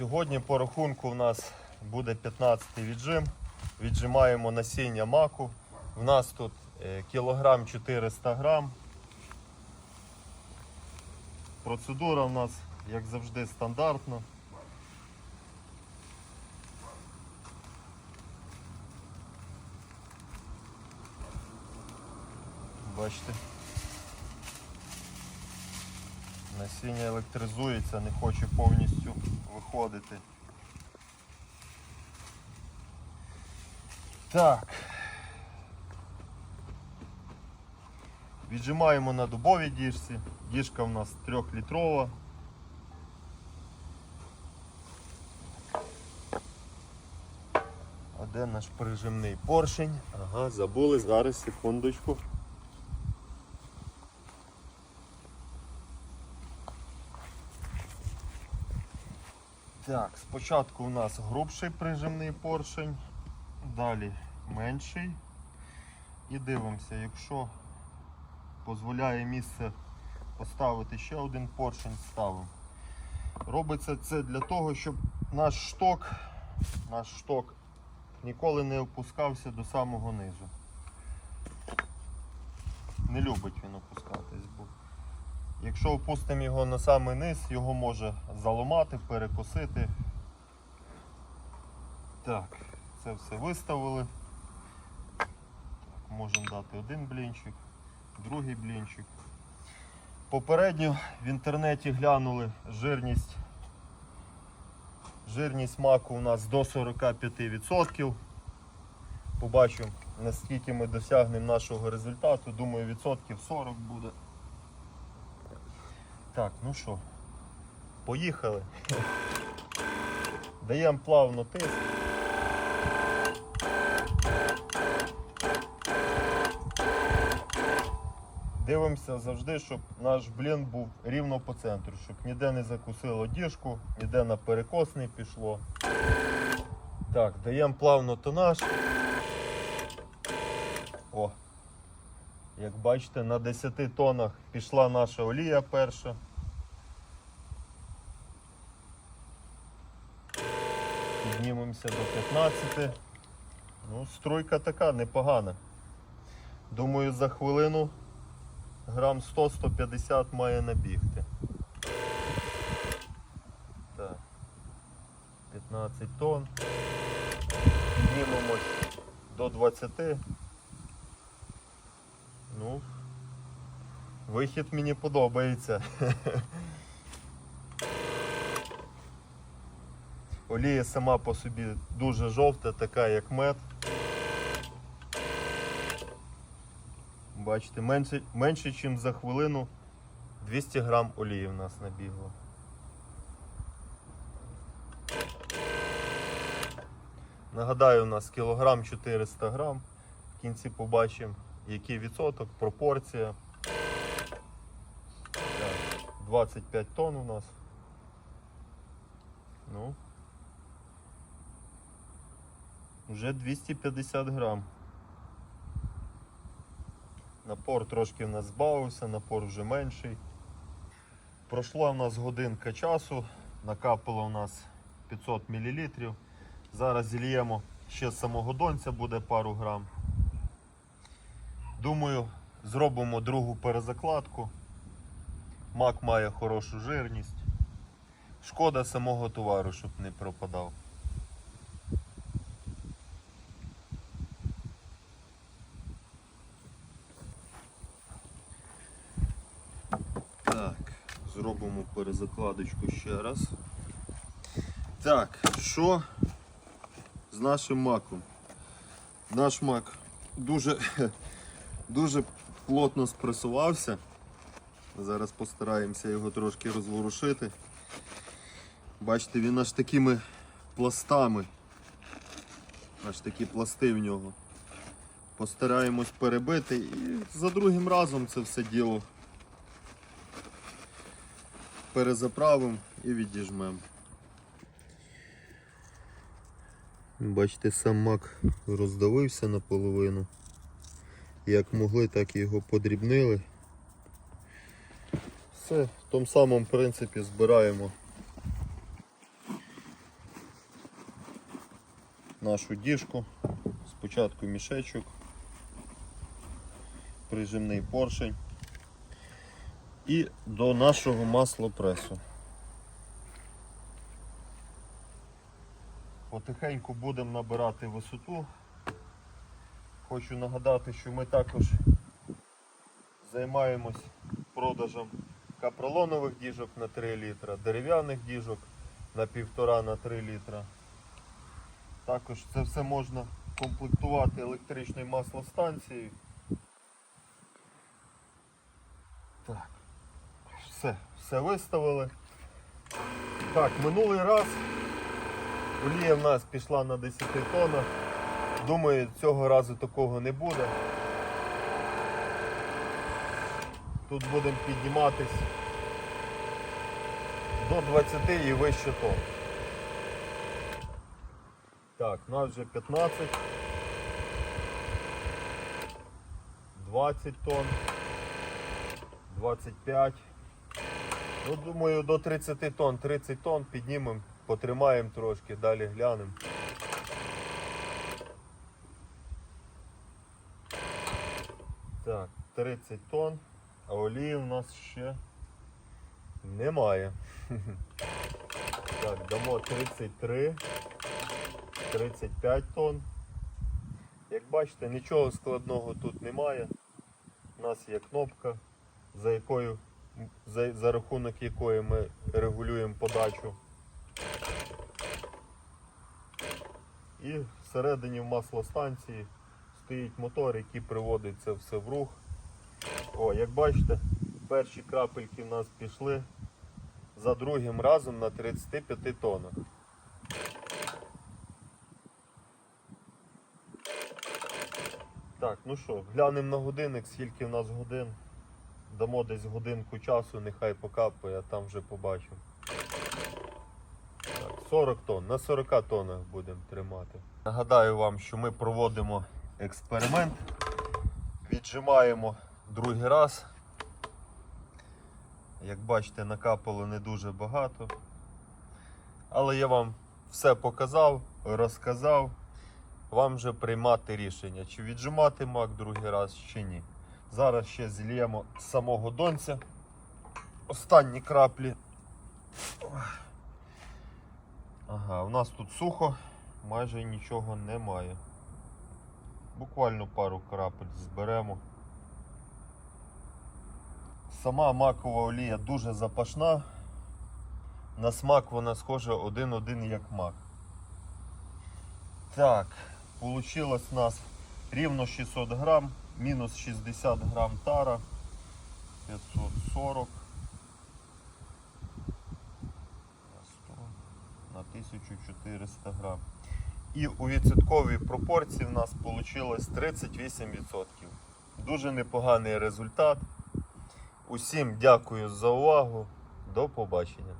Сьогодні по рахунку у нас буде 15 віджим. Віджимаємо насіння маку. У нас тут е, кілограм 400 грам. Процедура у нас, як завжди, стандартна. Бачите. Насіння електризується, не хоче повністю виходити. Так. Віджимаємо на дубовій діжці. Діжка у нас 3-літрова. А де наш прижимний поршень? Ага, забули, зараз секундочку. Так, спочатку у нас грубший прижимний поршень, далі менший. І дивимося, якщо дозволяє місце поставити ще один поршень, ставимо. Робиться це для того, щоб наш шток, наш шток ніколи не опускався до самого низу. Не любить він опускатись, бо Якщо опустимо його на самий низ, його може заламати, перекосити. Так, це все виставили. Так, можемо дати один блінчик, другий блінчик. Попередньо в інтернеті глянули жирність. Жирність маку у нас до 45%. Побачимо, наскільки ми досягнемо нашого результату. Думаю, відсотків 40 буде. Так, ну що, поїхали. Даємо плавно тиск. Дивимося завжди, щоб наш блін був рівно по центру, щоб ніде не закусило діжку, ніде на перекос не пішло. Так, даємо плавно тонаж. О, як бачите, на 10 тонах пішла наша олія перша. Піднімемося до 15. Ну, струйка така непогана. Думаю, за хвилину грам 100-150 має набігти. Так. 15 тонн. Піднімемось до 20. Ну, вихід мені подобається. Олія сама по собі дуже жовта, така як мед. Бачите, менше, менше ніж за хвилину 200 грам олії в нас набігло. Нагадаю, у нас кілограм 400 грам. В кінці побачимо, який відсоток, пропорція. 25 тонн у нас. Ну, вже 250 грам. Напор трошки в нас збавився, напор вже менший. Пройшла в нас годинка часу, накапало у нас 500 мл. Зараз зільємо ще з самого донця буде пару грам. Думаю, зробимо другу перезакладку. Мак має хорошу жирність. Шкода самого товару, щоб не пропадав. Так, зробимо перезакладочку ще раз. Так, що з нашим маком? Наш мак дуже, дуже плотно спресувався. Зараз постараємося його трошки розворушити. Бачите, він аж такими пластами. Аж такі пласти в нього. Постараємось перебити і за другим разом це все діло перезаправимо і відіжмемо. Бачите, сам мак роздавився наполовину. Як могли, так і його подрібнили. Все, в тому самому принципі збираємо нашу діжку. Спочатку мішечок, прижимний поршень і до нашого маслопресу. Потихеньку будемо набирати висоту. Хочу нагадати, що ми також займаємось продажем капролонових діжок на 3 літра, дерев'яних діжок на 1,5 на 3 літра. Також це все можна комплектувати електричною маслостанцією. Так, все, все виставили. Так, минулий раз олія в нас пішла на 10 тоннах. Думаю, цього разу такого не буде. Тут будемо підніматись до 20 і вище тонн. Так, у нас вже 15, 20 тонн, 25. Ну, думаю, до 30 тонн, 30 тонн піднімемо, потримаємо трошки, далі глянемо. Так, 30 тонн, а олії у нас ще немає. Так, дамо 33, 35 тонн. Як бачите, нічого складного тут немає. У нас є кнопка, за якою, за, за рахунок якої ми регулюємо подачу. І всередині в маслостанції стоїть мотор, який приводить це все в рух. О, як бачите, перші крапельки в нас пішли за другим разом на 35 тоннах. Так, ну що, глянемо на годинник, скільки в нас годин. Дамо десь годинку часу, нехай покапає, а там вже побачимо. Так, 40 тонн, на 40 тоннах будемо тримати. Нагадаю вам, що ми проводимо експеримент. Віджимаємо другий раз. Як бачите, накапало не дуже багато. Але я вам все показав, розказав. Вам вже приймати рішення, чи віджимати мак другий раз, чи ні. Зараз ще зільємо з самого донця. Останні краплі. Ага, у нас тут сухо, майже нічого немає. Буквально пару крапель зберемо. Сама макова олія дуже запашна. На смак вона схожа один-один як мак. Так, получилось у нас рівно 600 грам, мінус 60 грам тара, 540 на 100 на 1400 грам. І у відсотковій пропорції в нас вийшло 38%. Дуже непоганий результат. Усім дякую за увагу. До побачення.